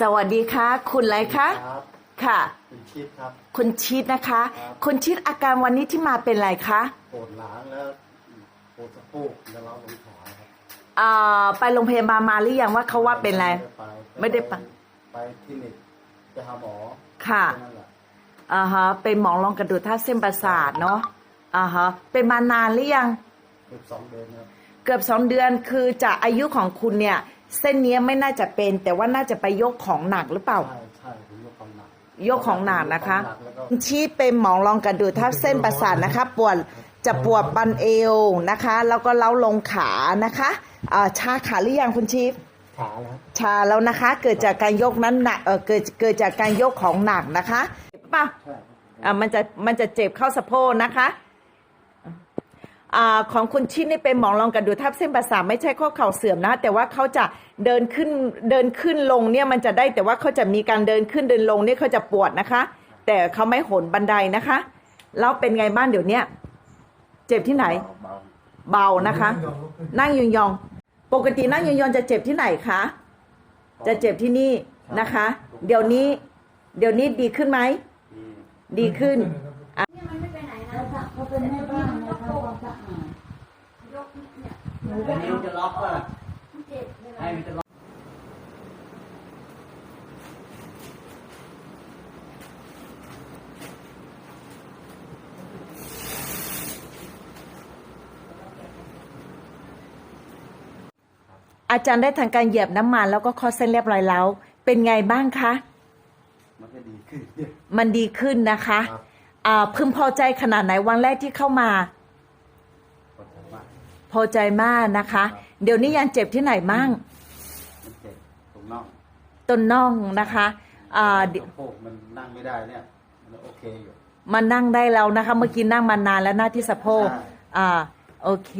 สวัสดีค่ะ คุณอะไรคะครับค่ะ เป็นชิดครับ คุณชิดนะคะ ครับ คุณชิดอาการวันนี้ที่มาเป็นอะไรคะปวดหลังแล้วปวดสะโพกแล้วเราลงขาครับอ่าไปโรงพยาบาลมาหรือยังว่าเขาว่าเป็นอะไร ไม่ได้ไป ไปคลินิกไปหาหมอค่ะแนั่นแหละอ่าฮะเป็นหมองรองกระดูกทับเส้นประสาทเนาะอ่าฮะเป็นมานานหรือยัง เกือบสองเดือนครับเกือบสองเดือนคือจากอายุของคุณเนี่ย เส้นเนี้ยไม่น่าจะเป็น แต่ว่าน่าจะไปยกของหนักหรือเปล่า ใช่ใช่ผมยกของหนัก ยกของหนักนะคะ ยกของหนักแล้วก็ ชี้เป็นหมองรองกระดูกทับเส้นประสาทนะคะ ปวดจะปวดบันเอวนะคะ แล้วก็เล้าลงขานะคะอ่าชาขาหรือยังคุณชีพ ขาแล้วชาแล้วนะคะ เกิดจากการยกนั้นหนักเออเกิดเกิดจากการยกของหนักนะคะเจ็บป่ะใช่ครับอ่ามันจะมันจะเจ็บเข้าสะโพกนะคะ อของคุณชิดนี่เป็นหมองรองกระดูกทับเส้นประสาทไม่ใช่ข้อเข่าเสื่อมนะ แต่ว่าเขาจะเดินขึ้นเดินขึ้นลงเนี่ยมันจะได้แต่ว่าเขาจะมีการเดินขึ้นเดินลงเนี่ยเขาจะปวดนะคะ แต่เขาไม่โหนบันไดนะคะแล้วเป็นไงบ้างเดี๋ยวนี้เจ็บที่ไหน เบานะคะ นั่งยองๆปกตินั่งยองๆจะเจ็บที่ไหนคะจะเจ็บที่นี่นะคะ เดี๋ยวนี้ เดี๋ยวนี้ดีขึ้นไหมดีขึ้นเขาเป็นแม่ะทำความสะอาด นิ้วจะล็อกป่ะให้มันจะล็อกอาจารย์ได้ทางการเหยียบน้ำมันแล้วก็คอเส้นเรียบร้อยแล้ว เป็นไงบ้างคะ มันก็ดีขึ้นเยอะมันดีขึ้นนะคะ ครับ อ่าพึงพอใจขนาดไหนวันแรกที่เข้ามาปวดมาก พอใจมากนะคะ เดี๋ยวนี้ยังเจ็บที่ไหนมั่งมันเจ็บตรงน่องต้นน่องนะคะอ่าเดี๋ยวสะโพกมันนั่งไม่ได้เนี่ยมันโอเคอยู่ มานั่งได้แล้วนะคะ เมื่อกี้นั่งมานานแล้วหน้าที่สะโพกใช่อ่าโอเค